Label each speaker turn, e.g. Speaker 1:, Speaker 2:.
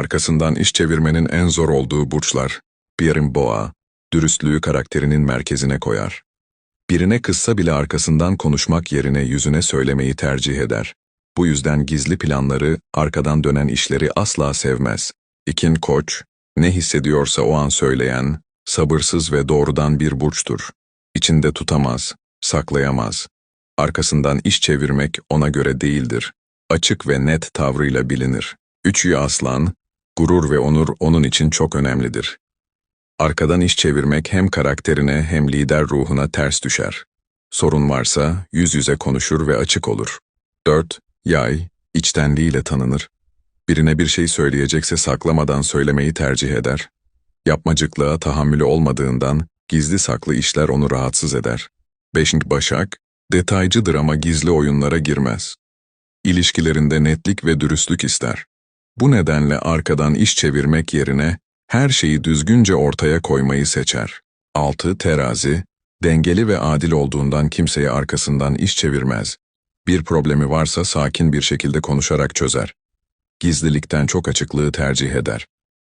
Speaker 1: Arkasından iş çevirmenin en zor olduğu burçlar. Pierre'in boğa, dürüstlüğü karakterinin merkezine koyar. Birine kızsa bile arkasından konuşmak yerine yüzüne söylemeyi tercih eder. Bu yüzden gizli planları, arkadan dönen işleri asla sevmez. İkin koç, ne hissediyorsa o an söyleyen, sabırsız ve doğrudan bir burçtur. İçinde tutamaz, saklayamaz. Arkasından iş çevirmek ona göre değildir. Açık ve net tavrıyla bilinir. Üçü aslan, gurur ve onur onun için çok önemlidir. Arkadan iş çevirmek hem karakterine hem lider ruhuna ters düşer. Sorun varsa yüz yüze konuşur ve açık olur. 4. Yay, içtenliğiyle tanınır. Birine bir şey söyleyecekse saklamadan söylemeyi tercih eder. Yapmacıklığa tahammülü olmadığından gizli saklı işler onu rahatsız eder. 5. Başak, detaycıdır ama gizli oyunlara girmez. İlişkilerinde netlik ve dürüstlük ister. Bu nedenle arkadan iş çevirmek yerine her şeyi düzgünce ortaya koymayı seçer. 6. Terazi, dengeli ve adil olduğundan kimseye arkasından iş çevirmez. Bir problemi varsa sakin bir şekilde konuşarak çözer. Gizlilikten çok açıklığı tercih eder.